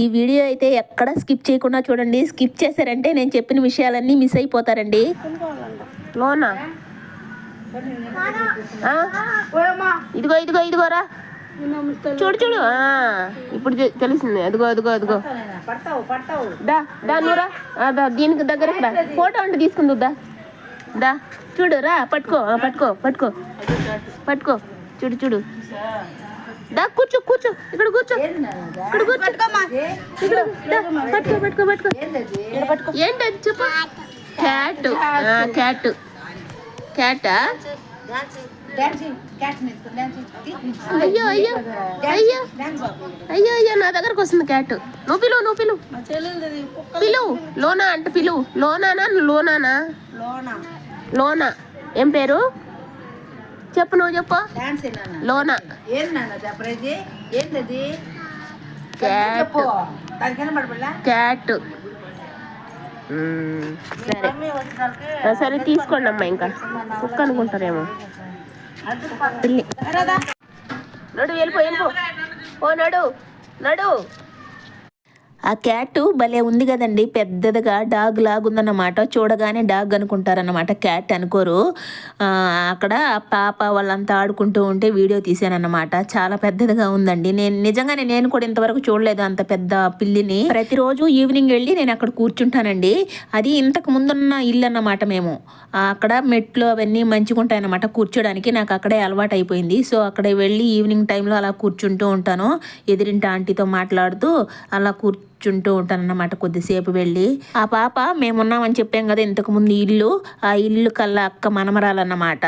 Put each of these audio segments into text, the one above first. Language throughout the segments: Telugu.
ఈ వీడియో అయితే ఎక్కడ స్కిప్ చేయకుండా చూడండి. స్కిప్ చేశారంటే నేను చెప్పిన విషయాలన్నీ మిస్ అయిపోతారండి. లోనా? ఇదిగో ఇదిగో ఇదిగోరా చూడు చూడు. ఇప్పుడు తెలిసింది. అదిగో అదిగో అదిగో. దా దా నువ్వురా దా దీనికి దగ్గర ఫోటో ఉంటే తీసుకుందా దా. చూడు రా. పట్టుకో. పట్టుకో పట్టుకో. పట్టుకో. చూడు చూడు. దా కూర్చో కూర్చో. ఇక్కడ కూర్చో. ఇక్కడ కూర్చో. పట్టుకో పట్టుకో పట్టుకో. ఏంటి అది చెప్పు? క్యాట్. క్యాట్. క్యాటా అయ్యో అయ్యో అయ్యో. అయ్యో అయ్యో నా దగ్గరకు వస్తుంది క్యాట్. నువ్వు పిలువు నువ్వు పిలువు. పిలువు. లోనా అంటే పిలువు. లోనానా లోనానా? లోన. లోనా. ఏం పేరు? చెప్పు నువ్వు చెప్పు. లోనా? క్యాట్. సరే. సరే తీసుకోండి అమ్మా ఇంకా. కుక్క అనుకుంటారేమో. పిల్లి. నడు వెళ్ళిపో వెళ్ళిపో. ఓ నడు నడు. ఆ క్యాట్ భలే ఉంది కదండి. పెద్దదిగా డాగ్ లాగుందన్నమాట. చూడగానే డాగ్ అనుకుంటారన్నమాట. క్యాట్ అనుకోరు. అక్కడ పాప వాళ్ళంతా ఆడుకుంటూ ఉంటే వీడియో తీసానన్నమాట చాలా పెద్దదిగా ఉందండి. నేను నిజంగానే నేను కూడా ఇంతవరకు చూడలేదు అంత పెద్ద పిల్లిని. ప్రతిరోజు ఈవినింగ్ వెళ్ళి నేను అక్కడ కూర్చుంటానండి. అది ఇంతకు ముందున్న ఇల్లు అన్నమాట మేము అక్కడ మెట్లు అవన్నీ మంచిగా ఉంటాయన్నమాట కూర్చోడానికి. నాకు అక్కడే అలవాటు అయిపోయింది సో అక్కడ వెళ్ళి ఈవినింగ్ టైంలో అలా కూర్చుంటూ ఉంటాను. ఎదిరింటి ఆంటీతో మాట్లాడుతూ అలా కూర్చు కూర్చుంటూ ఉంటానన్నమాట కొద్దిసేపు వెళ్ళి. ఆ పాప మేమున్నామని చెప్పాం కదా ఇంతకు ముందు ఇల్లు. ఆ ఇల్లు కల్లా అక్క మనమరాలన్నమాట.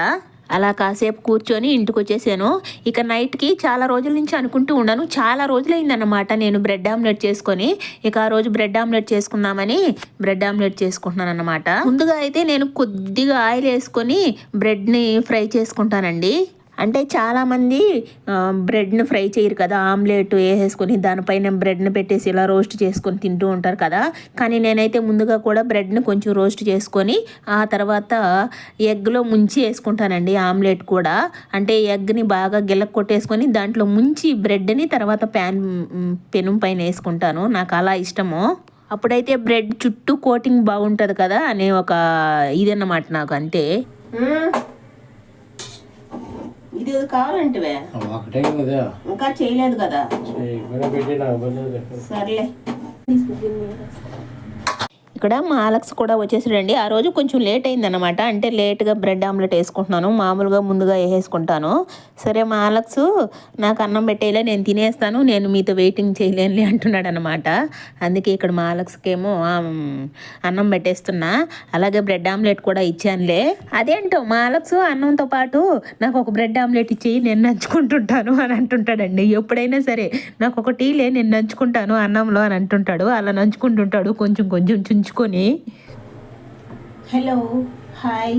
అలా కాసేపు కూర్చొని ఇంటికి వచ్చేసాను ఇక నైట్కి చాలా రోజుల నుంచి అనుకుంటూ ఉన్నాను చాలా రోజులైందన్నమాట నేను బ్రెడ్ ఆమ్లెట్ చేసుకొని. ఇక ఆ రోజు బ్రెడ్ ఆమ్లెట్ చేసుకుందామని బ్రెడ్ ఆమ్లెట్ చేసుకుంటున్నాను అనమాట ముందుగా అయితే నేను కొద్దిగా ఆయిల్ వేసుకొని బ్రెడ్ని ఫ్రై చేసుకుంటానండి. అంటే చాలామంది బ్రెడ్ని ఫ్రై చేయరు కదా ఆమ్లెట్ వేసేసుకొని దానిపైన బ్రెడ్ని పెట్టేసి ఇలా రోస్ట్ చేసుకొని తింటూ ఉంటారు కదా. కానీ నేనైతే ముందుగా కూడా బ్రెడ్ని కొంచెం రోస్ట్ చేసుకొని ఆ తర్వాత ఎగ్లో ముంచి వేసుకుంటానండి ఆమ్లెట్ కూడా. అంటే ఎగ్ని బాగా గిల్ల కొట్టేసుకొని దాంట్లో ముంచి బ్రెడ్ని తర్వాత ప్యాన్ పెనం పైన వేసుకుంటాను. నాకు అలా ఇష్టము. అప్పుడైతే బ్రెడ్ చుట్టూ కోటింగ్ బాగుంటుంది కదా అనే ఒక ఇదన్నమాట నాకు అంతే. ఇది కావాలంటే ఒకటే కదా. ఇంకా చేయలేదు కదా. సర్లే. ఇక్కడ మా అలక్స్ కూడా వచ్చేసాడండి. ఆ రోజు కొంచెం లేట్ అయిందనమాట అంటే లేట్గా బ్రెడ్ ఆమ్లెట్ వేసుకుంటున్నాను. మామూలుగా ముందుగా వేసేసుకుంటాను. సరే మా అలక్స్ నాకు అన్నం పెట్టేలా నేను తినేస్తాను. నేను మీతో వెయిటింగ్ చేయలేనులే అంటున్నాడు అనమాట అందుకే ఇక్కడ మా అలక్స్కి ఏమో అన్నం పెట్టేస్తున్నా. అలాగే బ్రెడ్ ఆమ్లెట్ కూడా ఇచ్చానులే. అదేంటో మా అలక్స్ అన్నంతో పాటు నాకు ఒక బ్రెడ్ ఆమ్లెట్ ఇచ్చి నేను నంచుకుంటుంటాను అని అంటుంటాడండి. ఎప్పుడైనా సరే నాకు ఒక టీలే నేను నంచుకుంటాను అన్నంలో అని అంటుంటాడు. అలా నంచుకుంటుంటాడు. కొంచెం కొంచెం చుంచుకొని హలో హాయ్.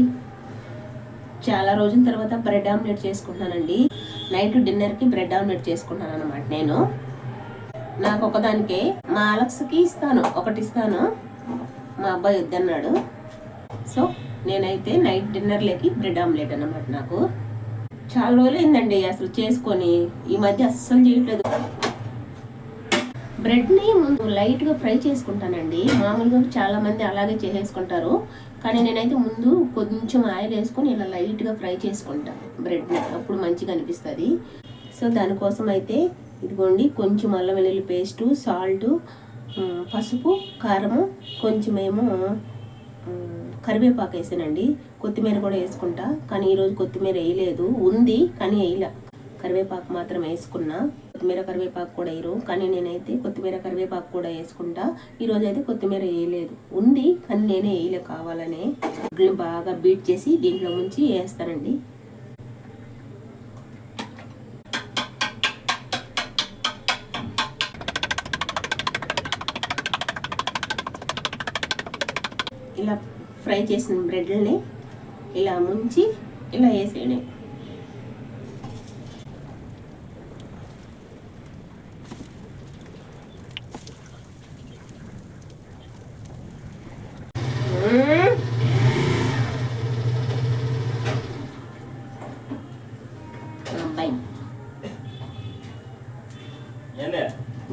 చాలా రోజుల తర్వాత బ్రెడ్ ఆమ్లెట్ చేసుకుంటానండి నైట్ డిన్నర్కి బ్రెడ్ ఆమ్లెట్ చేసుకుంటాను అనమాట నేను. నాకు ఒకదానికే మా అలక్స్కి ఇస్తాను ఒకటి ఇస్తాను. మా అబ్బాయి వద్దన్నాడు. సో నేనైతే నైట్ డిన్నర్లోకి బ్రెడ్ ఆమ్లెట్ అన్నమాట నాకు. చాలా రోజులైందండి అసలు చేసుకొని. ఈ మధ్య అస్సలు చేయట్లేదు. బ్రెడ్ని ముందు లైట్గా ఫ్రై చేసుకుంటానండి. మామూలుగా చాలామంది అలాగే చేసేసుకుంటారు. కానీ నేనైతే ముందు కొంచెం ఆయిల్ వేసుకొని ఇలా లైట్గా ఫ్రై చేసుకుంటాను బ్రెడ్ని అప్పుడు మంచిగా అనిపిస్తుంది. సో దానికోసం అయితే ఇదిగోండి కొంచెం అల్లం వెల్లుల్లి పేస్టు సాల్టు పసుపు కారము కొంచెమేమో కరివేపాకు వేసానండి. కొత్తిమీర కూడా వేసుకుంటా. కానీ ఈరోజు కొత్తిమీర వేయలేదు. ఉంది కానీ వేయలే. కరివేపాకు మాత్రం వేసుకున్నా. కొత్తిమీర కరివేపాకు కూడా వేయరు. కానీ నేనైతే కొత్తిమీర కరివేపాకు కూడా వేసుకుంటా. ఈరోజు అయితే కొత్తిమీర వేయలేదు. ఉంది కానీ నేనే వేయలే కావాలనే. గుడ్లు బాగా బీట్ చేసి దీంట్లో ముంచి వేస్తానండి. ఇలా ఫ్రై చేసిన బ్రెడ్ని ఇలా ముంచి ఇలా వేసేయడం అబ్బాయి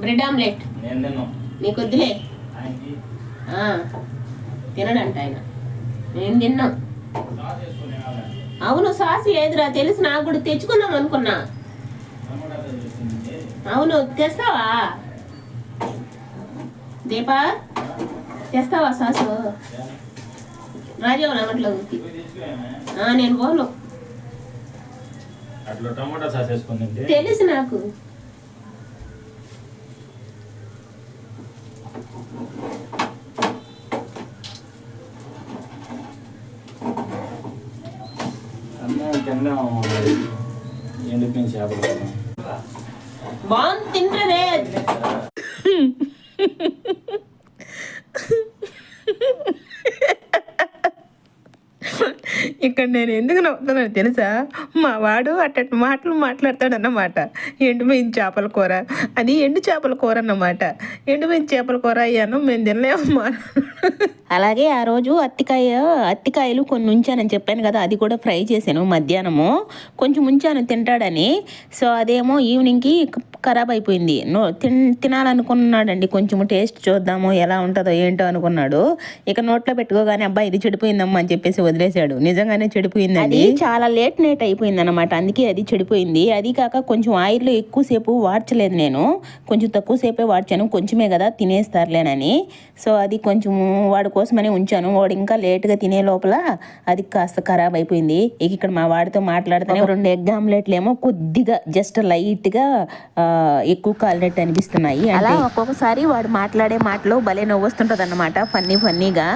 బ్రెడ్ ఆమ్లెట్ నేను తిన్నాం నీకు వద్దులే ఆయనకి ఆ, తినడంట ఆయన. నేను తిన్నాం. అవును సాస్ లేదురా తెలుసు నాకు కూడా తెచ్చుకుందాం అనుకున్నా. అవును తెస్తావా? దీపా తెస్తావా సాసు? రాజీవ్ ఆ, నేను పోను. తెలుసు నాకు. ఎండిపోయిన చేపలు ఇక్కడ నేను ఎందుకు నవ్వుతున్నాను తెలుసా? మా వాడు అట్టటి మాటలు మాట్లాడతాడన్నమాట. ఎండిపోయిన చేపల కూర. అది ఎండు చేపల కూర అన్నమాట. ఎండిపోయిన చేపల కూర అయ్యాను మేము తినలేమమ్మా. అలాగే ఆ రోజు అత్తికాయ అత్తికాయలు కొన్ని ఉంచానని చెప్పాను కదా అది కూడా ఫ్రై చేశాను మధ్యాహ్నము. కొంచెం ఉంచాను తింటాడని. సో అదేమో ఈవినింగ్కి ఖరాబ్ అయిపోయింది. నో తిన్ తినాలనుకున్నాడండి. కొంచెం టేస్ట్ చూద్దాము ఎలా ఉంటుందో ఏంటో అనుకున్నాడు. ఇక నోట్లో పెట్టుకోగానే అబ్బాయి ఇది చెడిపోయిందమ్మా అని చెప్పేసి వదిలేశాడు. నిజంగానే చెడిపోయిందండి. అది చాలా లేట్ నైట్ అయిపోయింది అనమాట అందుకే అది చెడిపోయింది. అది కాక కొంచెం ఆయిల్లో ఎక్కువసేపు వాడ్చలేదు నేను. కొంచెం తక్కువ సేపే వాడ్చాను. కొంచెమే కదా తినేస్తారులేనని. సో అది కొంచెం వాడి కోసమని ఉంచాను. వాడు ఇంకా లేట్గా తినే లోపల అది కాస్త ఖరాబ్ అయిపోయింది. ఇక ఇక్కడ మా వాడితో మాట్లాడుతూనే రెండు ఎగ్ ఆమ్లెట్లు ఏమో కొద్దిగా జస్ట్ లైట్గా ఎక్కువ కాలినట్టు అనిపిస్తున్నాయి. అలా ఒక్కొక్కసారి వాడు మాట్లాడే మాటలో భలే నవ్వు వస్తుంటుంది అనమాట ఫన్నీ ఫన్నీగా.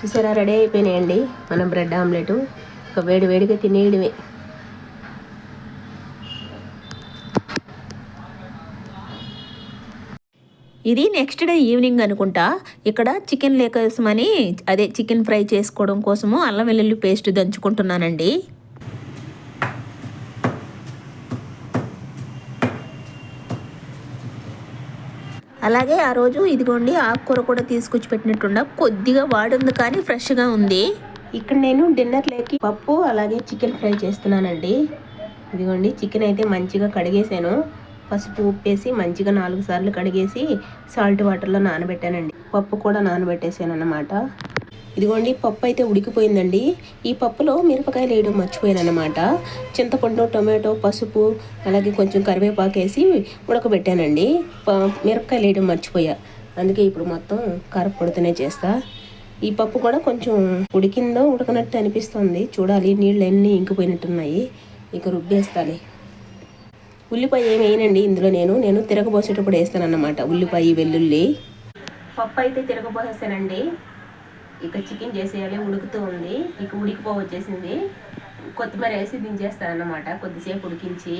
చూసారా రెడీ అయిపోయినాయండి మన బ్రెడ్ ఆమ్లెట్. ఒక వేడి వేడిగా తినేయడమే. ఇది నెక్స్ట్ డే ఈవినింగ్ అనుకుంటా. ఇక్కడ చికెన్ లేకోసమని అదే చికెన్ ఫ్రై చేసుకోవడం కోసము అల్లం వెల్లుల్లి పేస్ట్ దంచుకుంటున్నానండి. అలాగే ఆ రోజు ఇదిగోండి ఆకుకూర కూడా తీసుకొచ్చి పెట్టినట్టున్నా కొద్దిగా వాడుంది కానీ ఫ్రెష్గా ఉంది. ఇక్కడ నేను డిన్నర్లోకి పప్పు అలాగే చికెన్ ఫ్రై చేస్తున్నానండి. ఇదిగోండి చికెన్ అయితే మంచిగా కడిగేసాను పసుపు ఉప్పేసి మంచిగా నాలుగు సార్లు కడిగేసి సాల్ట్ వాటర్లో నానబెట్టానండి. పప్పు కూడా నానబెట్టేసాను అన్నమాట ఇదిగోండి పప్పు అయితే ఉడికిపోయిందండి. ఈ పప్పులో మిరపకాయలు వేయడం మర్చిపోయాను అనమాట చింతపండు టొమాటో పసుపు అలాగే కొంచెం కరివేపాకు వేసి ఉడకబెట్టానండి. ప- మిరపకాయలు వేయడం మర్చిపోయా. అందుకే ఇప్పుడు మొత్తం కారపొడితోనే చేస్తా. ఈ పప్పు కూడా కొంచెం ఉడికిందో ఉడకనట్టు అనిపిస్తుంది. చూడాలి నీళ్ళు అన్నీ ఇంకిపోయినట్టున్నాయి. ఇక రుబ్బేస్తాలి. ఉల్లిపాయ ఏమి వేయనండి ఇందులో నేను. నేను తిరగబోసేటప్పుడు వేస్తాను అన్నమాట ఉల్లిపాయ వెల్లుల్లి. పప్పు అయితే తిరగబోసేసానండి. ఇక చికెన్ చేసేయాలి ఉడుకుతూ ఉంది. ఇక ఉడికిపో వచ్చేసింది. కొత్తిమీర వేసి దించేస్తాను అన్నమాట కొద్దిసేపు ఉడికించి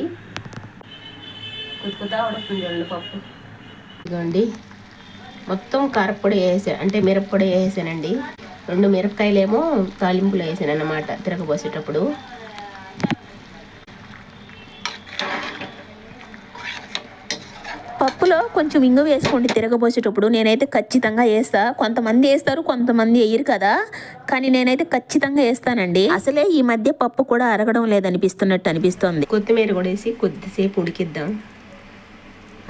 కుతుకుతా ఉడుకుతుంది చూడండి పప్పు ఇదిగోండి. మొత్తం కారపొడి వేసాను అంటే మిరప్పొడి వేసానండి. రెండు మిరపకాయలేమో తాలింపులో వేసాను అన్నమాట తిరగబోసేటప్పుడు. పప్పులో కొంచెం ఇంగు వేసుకోండి తిరగబోసేటప్పుడు. నేనైతే ఖచ్చితంగా వేస్తా. కొంతమంది వేస్తారు కొంతమంది వేయరు కదా. కానీ నేనైతే ఖచ్చితంగా వేస్తానండి. అసలే ఈ మధ్య పప్పు కూడా అరగడం లేదనిపిస్తున్నట్టు అనిపిస్తోంది. కొత్తిమీర కూడా వేసి కొద్దిసేపు ఉడికిద్దాం.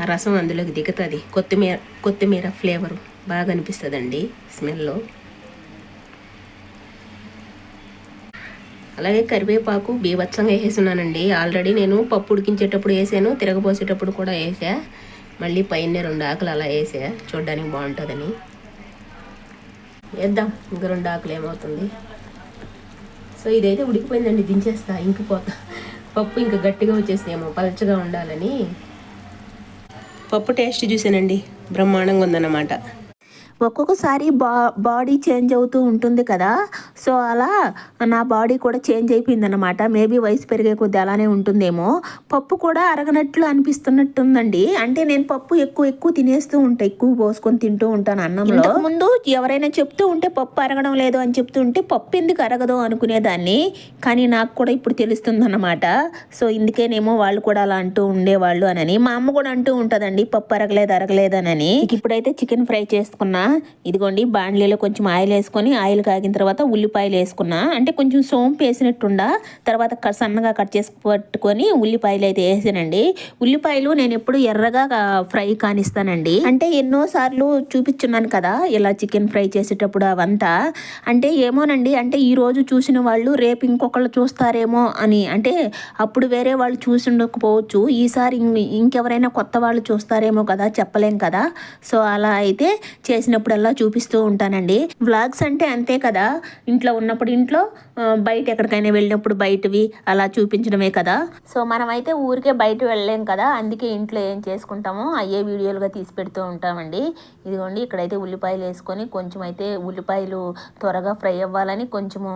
ఆ రసం అందులోకి దిగుతుంది. కొత్తిమీర కొత్తిమీర ఫ్లేవర్ బాగా అనిపిస్తుందండి స్మెల్లో అలాగే కరివేపాకు బీభత్సంగా వేసేసున్నానండి ఆల్రెడీ నేను పప్పు ఉడికించేటప్పుడు వేసాను తిరగబోసేటప్పుడు కూడా వేసా. మళ్ళీ పైన రెండు ఆకులు అలా వేసా చూడడానికి బాగుంటుందని. వేద్దాం ఇంక రెండు ఆకులు ఏమవుతుంది. సో ఇదైతే ఉడికిపోయిందండి దించేస్తా ఇంకిపోతా. పప్పు ఇంకా గట్టిగా వచ్చేసేమో పలచగా ఉండాలని. పప్పు టేస్ట్ చూసానండి బ్రహ్మాండంగా ఉందన్నమాట. ఒక్కొక్కసారి బా బాడీ చేంజ్ అవుతూ ఉంటుంది కదా సో అలా నా బాడీ కూడా చేంజ్ అయిపోయిందన్నమాట. మేబీ వయసు పెరిగే కొద్ది అలానే ఉంటుందేమో. పప్పు కూడా అరగనట్లు అనిపిస్తున్నట్టుందండి. అంటే నేను పప్పు ఎక్కువ ఎక్కువ తినేస్తూ ఉంటా ఎక్కువ పోసుకొని తింటూ ఉంటాను అన్నంలో. ముందు ఎవరైనా చెప్తూ ఉంటే పప్పు అరగడం లేదు అని చెప్తూ ఉంటే పప్పు ఎందుకు అరగదు అనుకునేదాన్ని. కానీ నాకు కూడా ఇప్పుడు తెలుస్తుంది అనమాట సో ఇందుకేనేమో వాళ్ళు కూడా అలా అంటూ ఉండేవాళ్ళు అనని. మా అమ్మ కూడా అంటూ ఉంటుందండి పప్పు అరగలేదు అరగలేదనని. ఇప్పుడైతే చికెన్ ఫ్రై చేసుకున్నా. ఇదిగోండి బాండ్లీలో కొంచెం ఆయిల్ వేసుకొని ఆయిల్ కాగిన తర్వాత ఉల్లి ఉల్లిపాయలు వేసుకున్నా అంటే కొంచెం సోంపు వేసినట్టుండా తర్వాత సన్నగా కట్ చేసి పట్టుకొని ఉల్లిపాయలు అయితే వేసానండి. ఉల్లిపాయలు నేను ఎప్పుడు ఎర్రగా ఫ్రై కానిస్తానండి. అంటే ఎన్నో సార్లు చూపించున్నాను కదా ఇలా చికెన్ ఫ్రై చేసేటప్పుడు అవంతా. అంటే ఏమోనండి అంటే ఈరోజు చూసిన వాళ్ళు రేపు ఇంకొకళ్ళు చూస్తారేమో అని. అంటే అప్పుడు వేరే వాళ్ళు చూసి ఉండకపోవచ్చు. ఈసారి ఇంకెవరైనా కొత్త వాళ్ళు చూస్తారేమో కదా చెప్పలేం కదా. సో అలా అయితే చేసినప్పుడల్లా చూపిస్తూ ఉంటానండి. వ్లాగ్స్ అంటే అంతే కదా. ఇంట్లో ఉన్నప్పుడు ఇంట్లో బయట ఎక్కడికైనా వెళ్ళినప్పుడు బయటవి అలా చూపించడమే కదా. సో మనం అయితే ఊరికే బయట వెళ్ళలేం కదా. అందుకే ఇంట్లో ఏం చేసుకుంటామో అయ్యే వీడియోలుగా తీసి పెడుతూ ఉంటామండి. ఇదిగోండి ఇక్కడైతే ఉల్లిపాయలు వేసుకొని కొంచెం అయితే ఉల్లిపాయలు త్వరగా ఫ్రై అవ్వాలని కొంచెము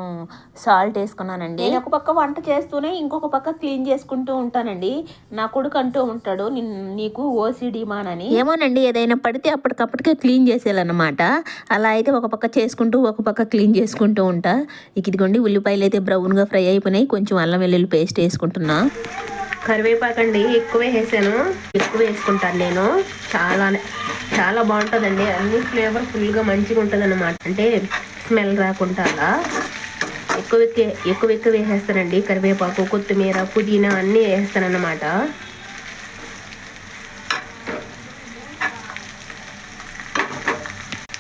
సాల్ట్ వేసుకున్నానండి. నేను ఒక పక్క వంట చేస్తూనే ఇంకొక పక్క క్లీన్ చేసుకుంటూ ఉంటానండి. నా కొడుకు అంటూ ఉంటాడు "నిన్- నీకు ఓసిడి మానని ఏమోనండి ఏదైనా పడితే అప్పటికప్పటికే క్లీన్ చేసేయాలన్నమాట. అలా అయితే ఒక పక్క చేసుకుంటూ ఒక పక్క క్లీన్ చేసుకుంటూ ఉంటా ఇక ఇదిగోండి ఉల్లిపాయలు అయితే బ్రౌన్గా ఫ్రై అయిపోయినాయి. కొంచెం అల్లం వెల్లుల్లి పేస్ట్ వేసుకుంటున్నా. కరివేపాకండి ఎక్కువే వేసాను. ఎక్కువ వేసుకుంటాను నేను. చాలా చాలా బాగుంటుందండి. అన్ని ఫ్లేవర్ ఫుల్గా మంచిగా ఉంటుంది అనమాట అంటే స్మెల్ రాకుండా అలా. ఎక్కువ ఎక్కువ ఎక్కువ ఎక్కువ వేసేస్తానండి. కరివేపాకు కొత్తిమీర పుదీనా అన్నీ వేస్తానన్నమాట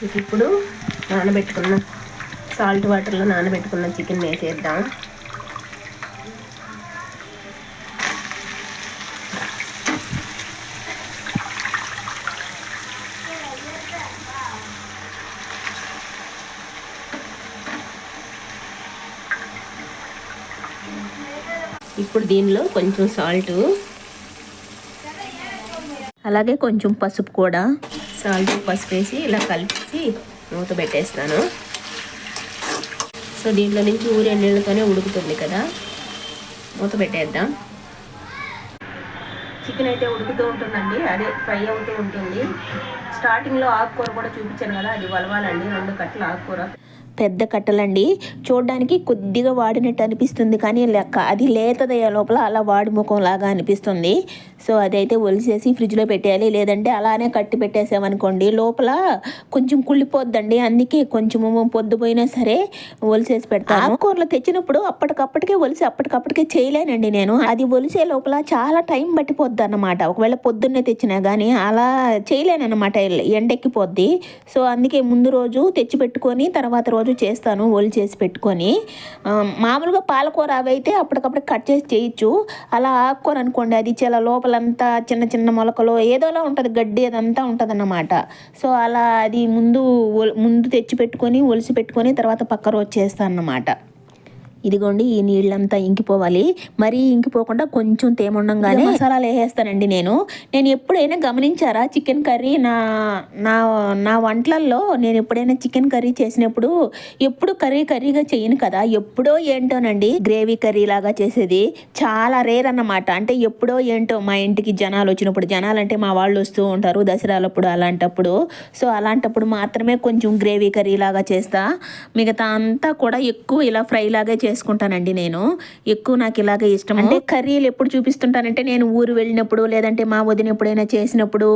ఇక ఇప్పుడు నానబెట్టుకున్నాను సాల్ట్ వాటర్లో నానబెట్టుకున్న చికెన్ వేసేద్దాం. ఇప్పుడు దీనిలో కొంచెం సాల్ట్. అలాగే కొంచెం పసుపు కూడా. సాల్ట్ పసుపు వేసి ఇలా కలిపి మూత పెట్టేస్తాను. సో దీంట్లో నుంచి ఊరే నీళ్ళతోనే ఉడుకుతుంది కదా. మూత పెట్టేద్దాం. చికెన్ అయితే ఉడుకుతూ ఉంటుందండి. అదే ఫ్రై అవుతూ ఉంటుంది. స్టార్టింగ్లో ఆకుకూర కూడా చూపించాను కదా అది వలవాలండి. రెండు కట్టల ఆకుకూర. పెద్ద కట్టలండి. చూడడానికి కొద్దిగా వాడినట్టు అనిపిస్తుంది కానీ లెక్క అది లేతదయ్యే లోపల అలా వాడి ముఖం లాగా అనిపిస్తుంది. సో అదైతే ఒలిసేసి ఫ్రిడ్జ్లో పెట్టేయాలి. లేదంటే అలానే కట్టి పెట్టేసామనుకోండి లోపల కొంచెం కుళ్ళిపోద్దండి. అందుకే కొంచెము పొద్దుపోయినా సరే ఒలిసేసి పెడతాను ఆకుకూరలు తెచ్చినప్పుడు అప్పటికప్పటికే ఒలిసి అప్పటికప్పటికే చేయలేనండి నేను. అది ఒలిసే లోపల చాలా టైం పట్టిపోద్ది అన్నమాట ఒకవేళ పొద్దున్నే తెచ్చినా కానీ అలా చేయలేనమాట ఎండెక్కిపోద్ది. సో అందుకే ముందు రోజు తెచ్చి పెట్టుకొని తర్వాత రోజు చేస్తాను ఒలి చేసి పెట్టుకొని. మామూలుగా పాలకూర అవి అయితే అప్పటికప్పుడు కట్ చేసి చేయొచ్చు. అలా ఆకుకూర అనుకోండి అది చాలా లోపలంతా చిన్న చిన్న మొలకలు ఏదోలా ఉంటుంది గడ్డి అదంతా ఉంటుంది అన్నమాట సో అలా అది ముందు ముందు తెచ్చి పెట్టుకొని ఒలిసి పెట్టుకొని తర్వాత పక్క రోజు చేస్తాను అన్నమాట ఇదిగోండి ఈ నీళ్ళంతా ఇంకిపోవాలి. మరీ ఇంకిపోకుండా కొంచెం తేముండంగానే మసాలాలు వేసేస్తానండి నేను. నేను ఎప్పుడైనా గమనించారా చికెన్ కర్రీ నా నా నా వంటలల్లో నేను ఎప్పుడైనా చికెన్ కర్రీ చేసినప్పుడు ఎప్పుడు కర్రీ కర్రీగా చేయను కదా. ఎప్పుడో ఏంటోనండి గ్రేవీ కర్రీ లాగా చేసేది. చాలా రేర్ అన్నమాట. అంటే ఎప్పుడో ఏంటో మా ఇంటికి జనాలు వచ్చినప్పుడు జనాలు అంటే మా వాళ్ళు వస్తూ ఉంటారు దసరాలప్పుడు అలాంటప్పుడు. సో అలాంటప్పుడు మాత్రమే కొంచెం గ్రేవీ కర్రీ లాగా చేస్తా. మిగతా అంతా కూడా ఎక్కువ ఇలా ఫ్రై లాగే చేసుకుంటానండి నేను. ఎక్కువ నాకు ఇలాగే ఇష్టం అంటే కర్రీలు ఎప్పుడు చూపిస్తుంటానంటే నేను ఊరు వెళ్ళినప్పుడు లేదంటే మా వదిన ఎప్పుడైనా చేసినప్పుడు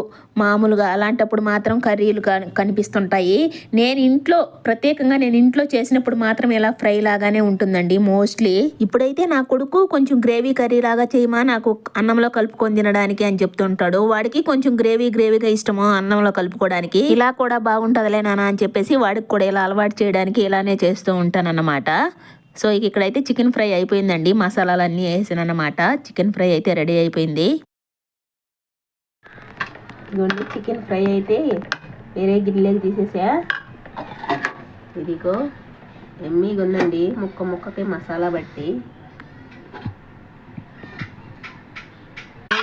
మామూలుగా అలాంటప్పుడు మాత్రం కర్రీలు కనిపిస్తుంటాయి. నేను ఇంట్లో ప్రత్యేకంగా నేను ఇంట్లో చేసినప్పుడు మాత్రం ఇలా ఫ్రై లాగానే ఉంటుందండి మోస్ట్లీ. ఇప్పుడైతే నా కొడుకు కొంచెం గ్రేవీ కర్రీ లాగా చేయమా నాకు అన్నంలో కలుపుకొని తినడానికి అని చెప్తుంటాడు. వాడికి కొంచెం గ్రేవీ గ్రేవీగా ఇష్టము అన్నంలో కలుపుకోవడానికి? ఇలా కూడా బాగుంటుందిలే నాన్న అని చెప్పేసి వాడికి కూడా ఇలా అలవాటు చేయడానికి ఇలానే చేస్తూ ఉంటానన్నమాట. సో ఇక్కడైతే చికెన్ ఫ్రై అయిపోయిందండి. మసాలాలు అన్నీ వేసానన్నమాట. చికెన్ ఫ్రై అయితే రెడీ అయిపోయింది. ఇదిగోండి చికెన్ ఫ్రై అయితే వేరే గిన్నెలోకి తీసేసా. ఇదిగో ఎమ్మీగా ఉందండి. ముక్క ముక్కకి మసాలా బట్టి.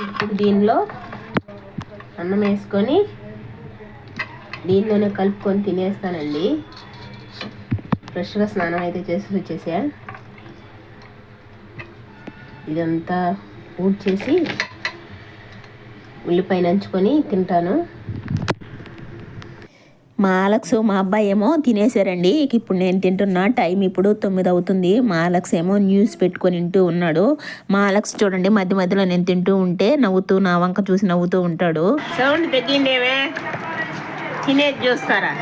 ఇప్పుడు దీనిలో అన్నం వేసుకొని దీనిలోనే కలుపుకొని తినేస్తానండి. ఫ్రెష్గా స్నానం అయితే చేసి వచ్చేసా ఇదంతా ఊడ్ చేసి ఉల్లిపాయ నంచుకొని తింటాను. మా అలక్స్ మా అబ్బాయి ఏమో తినేసారండి. ఇక ఇప్పుడు నేను తింటున్నా టైం ఇప్పుడు తొమ్మిది అవుతుంది. మా అలక్స్ ఏమో న్యూస్ పెట్టుకొని వింటూ ఉన్నాడు. మా అలక్స్ చూడండి మధ్య మధ్యలో నేను తింటూ ఉంటే నవ్వుతూ నా వంక చూసి నవ్వుతూ ఉంటాడు. సౌండ్ తగ్గిందేమే తినేది చూస్తారా?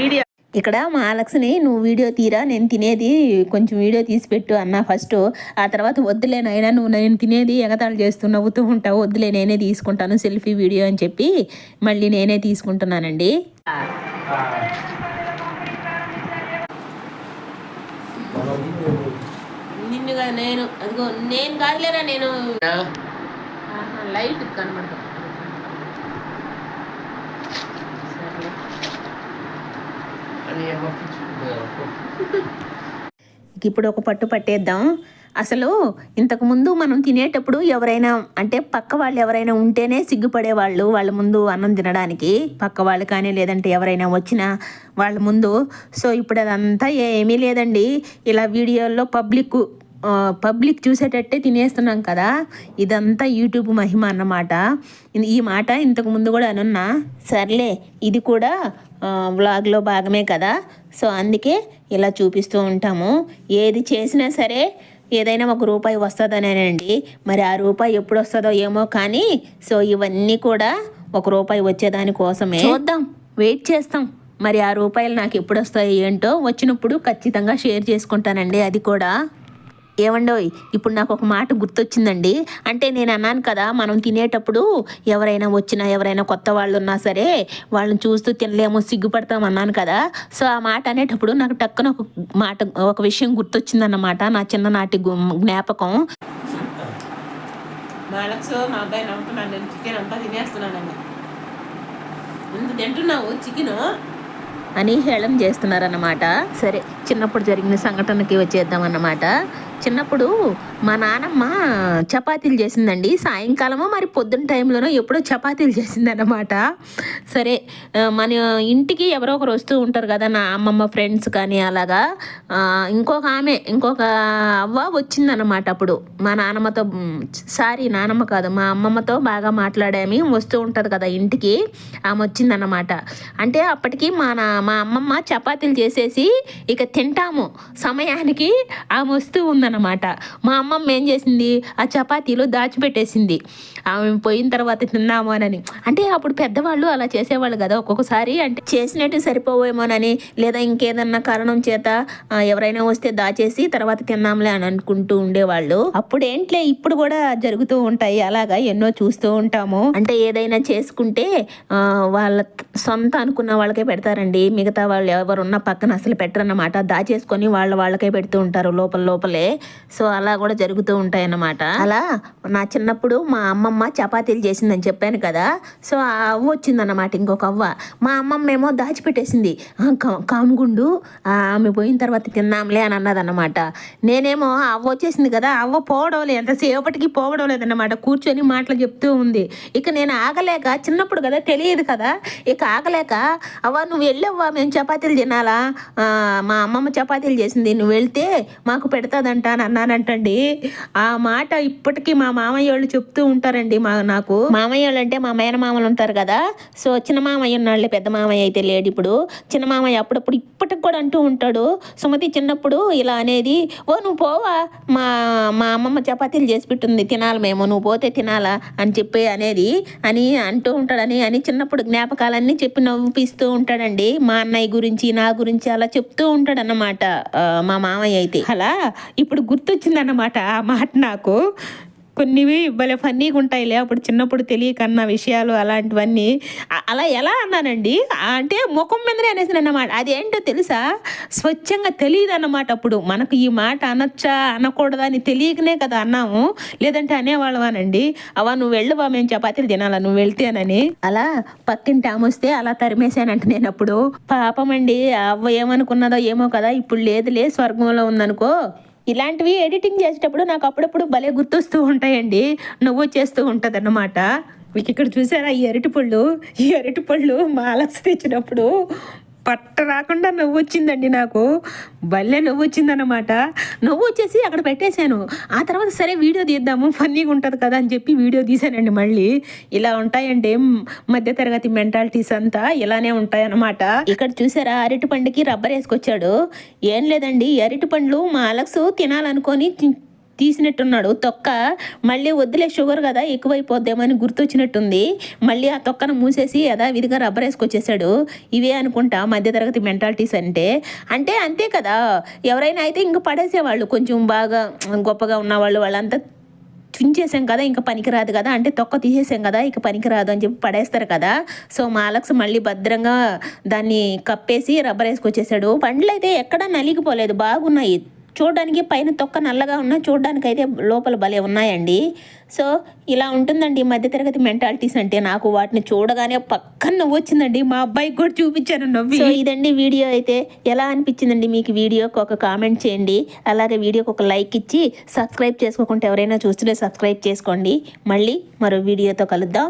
వీడియో ఇక్కడ మా అలక్స్ని నువ్వు వీడియో తీరా? నేను తినేది కొంచెం వీడియో తీసి పెట్టు అన్న ఫస్ట్ ఆ తర్వాత వద్దులే నాయనా నువ్వు నేను తినేది ఎగతాళి చేస్తూ నవ్వుతూ ఉంటావు. వద్దులే నేనే తీసుకుంటాను సెల్ఫీ వీడియో అని చెప్పి మళ్ళీ నేనే తీసుకుంటున్నానండి. నిన్నుగా నేను అదిగో నేను కాదులేరా నేను? లైట్ కనబడతా ఇప్పుడు ఒక పట్టు పట్టేద్దాం. అసలు ఇంతకుముందు మనం తినేటప్పుడు ఎవరైనా అంటే పక్క వాళ్ళు ఎవరైనా ఉంటేనే సిగ్గుపడేవాళ్ళు వాళ్ళ ముందు అన్నం తినడానికి. పక్క వాళ్ళు కానీ లేదంటే ఎవరైనా వచ్చినా వాళ్ళ ముందు. సో ఇప్పుడు అదంతా ఏమీ లేదండి. ఇలా వీడియోల్లో పబ్లిక్ పబ్లిక్ చూసేటట్టే తినేస్తున్నాం కదా. ఇదంతా యూట్యూబ్ మహిమ అన్నమాట. ఈ మాట ఇంతకు ముందు కూడా అనున్నా. సర్లే ఇది కూడా వ్లాగ్లో భాగమే కదా. సో అందుకే ఇలా చూపిస్తూ ఉంటాము. ఏది చేసినా సరే ఏదైనా ఒక రూపాయి వస్తుందనేనండి. మరి ఆ రూపాయి ఎప్పుడు వస్తుందో ఏమో కానీ సో ఇవన్నీ కూడా ఒక రూపాయి వచ్చేదాని కోసమే. చూద్దాం. వెయిట్ చేస్తాం. మరి ఆ రూపాయలు నాకు ఎప్పుడు వస్తాయి ఏంటో వచ్చినప్పుడు ఖచ్చితంగా షేర్ చేసుకుంటానండి అది కూడా. ఏమండోయ్ ఇప్పుడు నాకు ఒక మాట గుర్తొచ్చిందండి. అంటే నేను అన్నాను కదా మనం తినేటప్పుడు ఎవరైనా వచ్చినా ఎవరైనా కొత్త వాళ్ళు ఉన్నా సరే వాళ్ళని చూస్తూ తినలేము సిగ్గుపడతాం అన్నాను కదా. సో ఆ మాట అనేటప్పుడు నాకు టక్కున ఒక మాట ఒక విషయం గుర్తొచ్చిందన్నమాట నా చిన్ననాటి జ్ఞాపకం. మా అలక్స్ మా అబ్బాయి నవ్వుతున్నాను నేను చికెన్ అంతా తినేస్తున్నానండి. ఇంత తింటున్నావు చికెన్ అని హేళన చేస్తున్నారన్నమాట. సరే చిన్నప్పుడు జరిగిన సంఘటనకి వచ్చేద్దామన్నమాట. చిన్నప్పుడు మా నానమ్మ చపాతీలు చేసిందండి. సాయంకాలమో మరి పొద్దున్న టైంలోనో ఎప్పుడో చపాతీలు చేసిందన్నమాట. సరే మన ఇంటికి ఎవరో ఒకరు వస్తూ ఉంటారు కదా నా అమ్మమ్మ ఫ్రెండ్స్ కానీ అలాగా. ఇంకొక ఆమె ఇంకొక అవ్వ వచ్చిందన్నమాట అప్పుడు. మా నానమ్మతో సారీ నానమ్మ కాదు మా అమ్మమ్మతో బాగా మాట్లాడామి వస్తూ ఉంటుంది కదా ఇంటికి ఆమె వచ్చిందన్నమాట. అంటే అప్పటికి మా నా మా అమ్మమ్మ చపాతీలు చేసేసి ఇక తింటాము. సమయానికి ఆమె వస్తూ ఉంది. ఉందన్నమాట మా అమ్మమ్మ ఏం చేసింది? ఆ చపాతీలు దాచిపెట్టేసింది. ఆమె పోయిన తర్వాత తిన్నామోనని అంటే అప్పుడు పెద్దవాళ్ళు అలా చేసేవాళ్ళు కదా ఒక్కొక్కసారి. అంటే చేసినట్టు సరిపోవేమోనని లేదా ఇంకేదన్నా కారణం చేత ఎవరైనా వస్తే దాచేసి తర్వాత తిన్నాంలే అని అనుకుంటూ ఉండేవాళ్ళు. అప్పుడు ఏంట్లే ఇప్పుడు కూడా జరుగుతూ ఉంటాయి. అలాగా ఎన్నో చూస్తూ ఉంటాము. అంటే ఏదైనా చేసుకుంటే వాళ్ళ సొంత అనుకున్న వాళ్ళకే పెడతారండి. మిగతా వాళ్ళు ఎవరున్నా పక్కన అసలు పెట్టరన్నమాట. దాచేసుకొని వాళ్ళ వాళ్ళకే పెడుతూ ఉంటారు లోపల లోపలే. సో అలా కూడా జరుగుతూ ఉంటాయి అన్నమాట అలా నా చిన్నప్పుడు మా అమ్మమ్మ చపాతీలు చేసిందని చెప్పాను కదా. సో ఆ అవ్వ వచ్చిందన్నమాట ఇంకొక అవ్వ. మా అమ్మమ్మ ఏమో దాచిపెట్టేసింది. "ఆ, ఆమె పోయిన తర్వాత తిన్నాంలే అని అన్నదన్నమాట. నేనేమో అవ్వ వచ్చేసింది కదా అవ్వ పోవడం లేదు ఎంతసేపటికి పోవడం లేదన్నమాట కూర్చొని మాటలు చెప్తూ ఉంది. ఇక నేను ఆగలేక చిన్నప్పుడు కదా తెలియదు కదా ఇక ఆగలేక అవ్వ నువ్వు వెళ్ళవ్వా మేము చపాతీలు తినాలా? మా అమ్మమ్మ చపాతీలు చేసింది నువ్వు వెళ్తే మాకు పెడతాదంట అని అన్నానంటండి. ఆ మాట ఇప్పటికీ మా మామయ్య వాళ్ళు చెప్తూ ఉంటారండి. మా నాకు. మామయ్య వాళ్ళు అంటే మా మేనమామలు ఉంటారు కదా. సో చిన్న మామయ్య ఉన్నాళ్ళే పెద్ద మామయ్య అయితే లేడు ఇప్పుడు. చిన్న మామయ్య అప్పుడప్పుడు ఇప్పటికి కూడా అంటూ ఉంటాడు. సుమతి చిన్నప్పుడు ఇలా అనేది ఓ నువ్వు పోవా? మా మా అమ్మమ్మ చపాతీలు చేసి పెట్టుంది తినాలి మేము నువ్వు పోతే తినాలా అని చెప్పి అనేది అని అంటూ ఉంటాడని అని చిన్నప్పుడు జ్ఞాపకాలన్నీ చెప్పి నవ్విస్తూ ఉంటాడండి. మా అన్నయ్య గురించి నా గురించి అలా చెప్తూ ఉంటాడన్నమాట మా మామయ్య అయితే. అలా? ఇప్పుడు గుర్తొచ్చిందన్నమాట ఆ మాట నాకు. కొన్నివి భలే ఫన్నీగా ఉంటాయిలే. అప్పుడు చిన్నప్పుడు తెలియకన్న విషయాలు అలాంటివన్నీ. అలా ఎలా అన్నానండి? అంటే ముఖం మీదనే అనేసి అన్నమాట అదేంటో తెలుసా? స్వచ్ఛంగా తెలియదు అన్నమాట అప్పుడు. మనకు ఈ మాట అనొచ్చా? అనకూడదా? అని తెలియకనే కదా అన్నాము. లేదంటే అనేవాళ్ళవానండి అవా నువ్వు వెళ్ళవా? మేము చపాతీలు తినాలా? నువ్వు వెళ్తేనని. అలా పక్కింటి ఆమొస్తే వస్తే అలా తరిమేశానంట నేను అప్పుడు. పాపమండి అవ్వ ఏమనుకున్నదో ఏమో కదా? ఇప్పుడు లేదులే స్వర్గంలో ఉందనుకో. ఇలాంటివి ఎడిటింగ్ చేసేటప్పుడు నాకు అప్పుడప్పుడు భలే గుర్తొస్తూ ఉంటాయండి. నువ్వు చేస్తూ ఉంటుంది అన్నమాట మీకు ఇక్కడ చూసారా ఈ అరటిపళ్ళు? ఈ అరటిపళ్ళు మా అలక్స్ తెచ్చినప్పుడు పట్ట రాకుండా నవ్వు వచ్చిందండి నాకు. భలే నవ్వు వచ్చిందన్నమాట నవ్వు వచ్చేసి అక్కడ పెట్టేశాను. ఆ తర్వాత సరే వీడియో తీద్దాము ఫన్నీగా ఉంటుంది కదా అని చెప్పి వీడియో తీశానండి మళ్ళీ. ఇలా ఉంటాయండి మధ్యతరగతి మెంటాలిటీస్ అంతా ఇలానే ఉంటాయన్నమాట. ఇక్కడ చూసారా అరటి పండుకి రబ్బర్ వేసుకొచ్చాడు. ఏం లేదండి అరటి పండ్లు మా అలక్స్ తినాలనుకొని తీసినట్టున్నాడు. తొక్క మళ్ళీ వద్దులే షుగర్ కదా ఎక్కువైపోద్దేమో అని గుర్తొచ్చినట్టుంది. మళ్ళీ ఆ తొక్కను మూసేసి యథావిధిగా రబ్బర్ వేసుకొచ్చేసాడు. ఇవే అనుకుంటా మధ్యతరగతి మెంటాలిటీస్ అంటే. అంటే అంతే కదా. ఎవరైనా అయితే ఇంక పడేసేవాళ్ళు. కొంచెం బాగా గొప్పగా ఉన్నవాళ్ళు వాళ్ళంతా చుంచేసాం కదా ఇంకా పనికిరాదు కదా. అంటే తొక్క తీసేసాం కదా ఇక పనికిరాదు అని చెప్పి పడేస్తారు కదా. సో మాలక్స్ మళ్ళీ భద్రంగా దాన్ని కప్పేసి రబ్బర్ వేసుకొచ్చేసాడు. పండ్లు అయితే ఎక్కడా నలిగిపోలేదు. బాగున్నాయి. చూడడానికి పైన తొక్క నల్లగా ఉన్నా చూడడానికి అయితే లోపల భలే ఉన్నాయండి. సో ఇలా ఉంటుందండి మధ్యతరగతి మెంటాలిటీస్ అంటే నాకు వాటిని చూడగానే పక్కన నవ్వు వచ్చిందండి మా అబ్బాయికి కూడా చూపించాను నవ్వి. సో ఇదండి వీడియో అయితే. ఎలా అనిపించిందండి మీకు వీడియోకి ఒక కామెంట్ చేయండి. అలాగే వీడియోకి ఒక లైక్ ఇచ్చి సబ్స్క్రైబ్ చేసుకోకుండా ఎవరైనా చూస్తుంటే సబ్స్క్రైబ్ చేసుకోండి. మళ్ళీ మరో వీడియోతో కలుద్దాం.